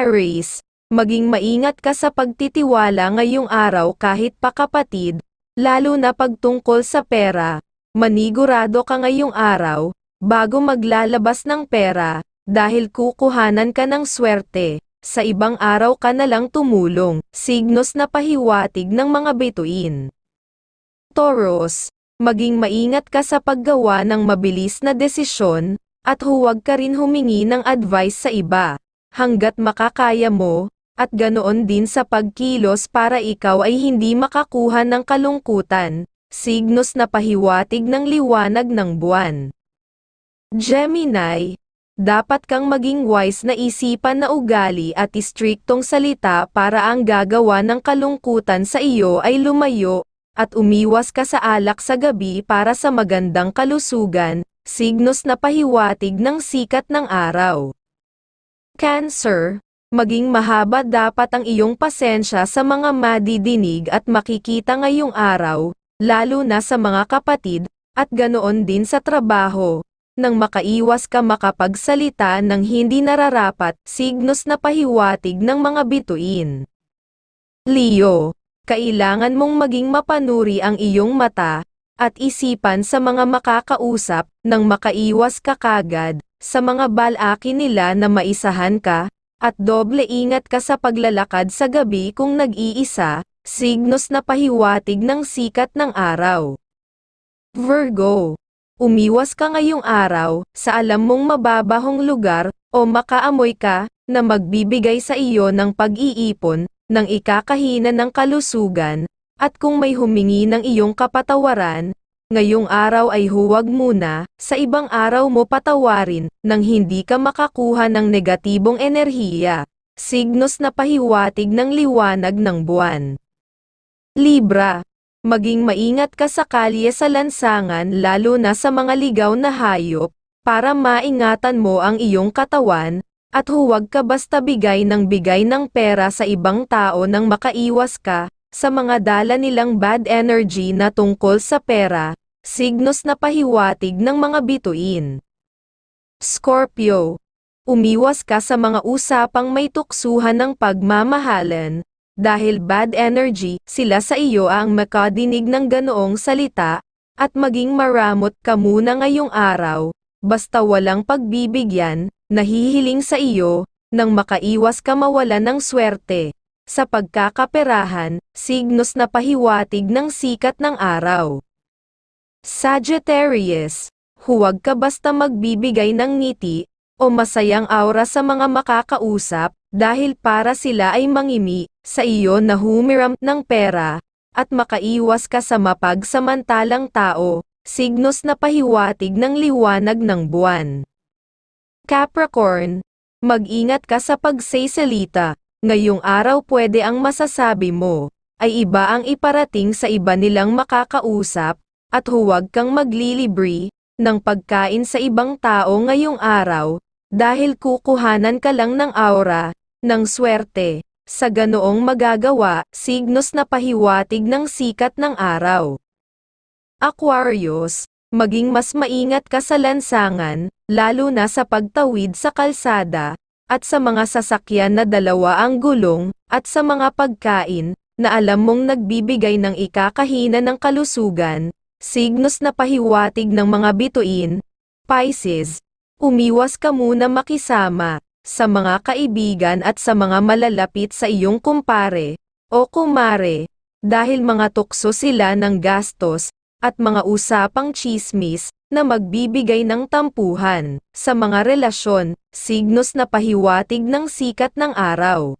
Aries, maging maingat ka sa pagtitiwala ngayong araw kahit pa kapatid, lalo na pagtungkol sa pera. Manigurado ka ngayong araw, bago maglalabas ng pera, dahil kukuhanan ka ng swerte. Sa ibang araw ka na lang tumulong, signos na pahiwatig ng mga bituin. Taurus, maging maingat ka sa paggawa ng mabilis na desisyon, at huwag ka rin humingi ng advice sa iba, hanggat makakaya mo, at ganoon din sa pagkilos para ikaw ay hindi makakuha ng kalungkutan, signos na pahiwatig ng liwanag ng buwan. Gemini, dapat kang maging wise na isipan na ugali at istriktong salita para ang gagawa ng kalungkutan sa iyo ay lumayo, at umiwas ka sa alak sa gabi para sa magandang kalusugan, signos na pahiwatig ng sikat ng araw. Cancer, maging mahaba dapat ang iyong pasensya sa mga madidinig at makikita ngayong araw, lalo na sa mga kapatid, at ganoon din sa trabaho, nang makaiwas ka makapagsalita ng hindi nararapat, signos na pahiwatig ng mga bituin. Leo, kailangan mong maging mapanuri ang iyong mata, at isipan sa mga makakausap, nang makaiwas ka kagad, sa mga balaki nila na maisahan ka, at doble ingat ka sa paglalakad sa gabi kung nag-iisa, signos na pahiwatig ng sikat ng araw. Virgo, umiwas ka ngayong araw, sa alam mong mababahong lugar, o makaamoy ka, na magbibigay sa iyo ng pag-iipon, ng ikakahina ng kalusugan, at kung may humingi ng iyong kapatawaran, ngayong araw ay huwag muna, sa ibang araw mo patawarin, nang hindi ka makakuha ng negatibong enerhiya, signos na pahiwatig ng liwanag ng buwan. Libra, maging maingat ka sa kalye sa lansangan lalo na sa mga ligaw na hayop, para maingatan mo ang iyong katawan, at huwag ka basta bigay ng bigay ng pera sa ibang tao nang makaiwas ka, sa mga dala nilang bad energy na tungkol sa pera, signos na pahiwatig ng mga bituin. Scorpio, umiwas ka sa mga usapang may tuksuhan ng pagmamahalan, dahil bad energy, sila sa iyo ang makadinig ng ganoong salita, at maging maramot ka muna ngayong araw, basta walang pagbibigyan, nahihiling sa iyo, nang makaiwas ka mawala ng swerte. Sa pagkakaperahan, signos na pahiwatig ng sikat ng araw. Sagittarius, huwag ka basta magbibigay ng ngiti, o masayang aura sa mga makakausap, dahil para sila ay mangimi, sa iyo na humiram ng pera, at makaiwas ka sa mapagsamantalang tao, signos na pahiwatig ng liwanag ng buwan. Capricorn, mag-ingat ka sa pagsasalita, ngayong araw pwede ang masasabi mo, ay iba ang iparating sa iba nilang makakausap, at huwag kang maglilibre, ng pagkain sa ibang tao ngayong araw, dahil kukuhanan ka lang ng aura, ng swerte, sa ganoong magagawa, signos na pahiwatig ng sikat ng araw. Aquarius, maging mas maingat ka sa lansangan, lalo na sa pagtawid sa kalsada, at sa mga sasakyan na dalawa ang gulong, at sa mga pagkain, na alam mong nagbibigay ng ikakahina ng kalusugan, signos na pahiwatig ng mga bituin, Pisces, umiwas ka muna makisama, sa mga kaibigan at sa mga malalapit sa iyong kumpare, o kumare, dahil mga tukso sila ng gastos, at mga usapang chismis, na magbibigay ng tampuhan, sa mga relasyon, signos na pahiwatig ng sikat ng araw.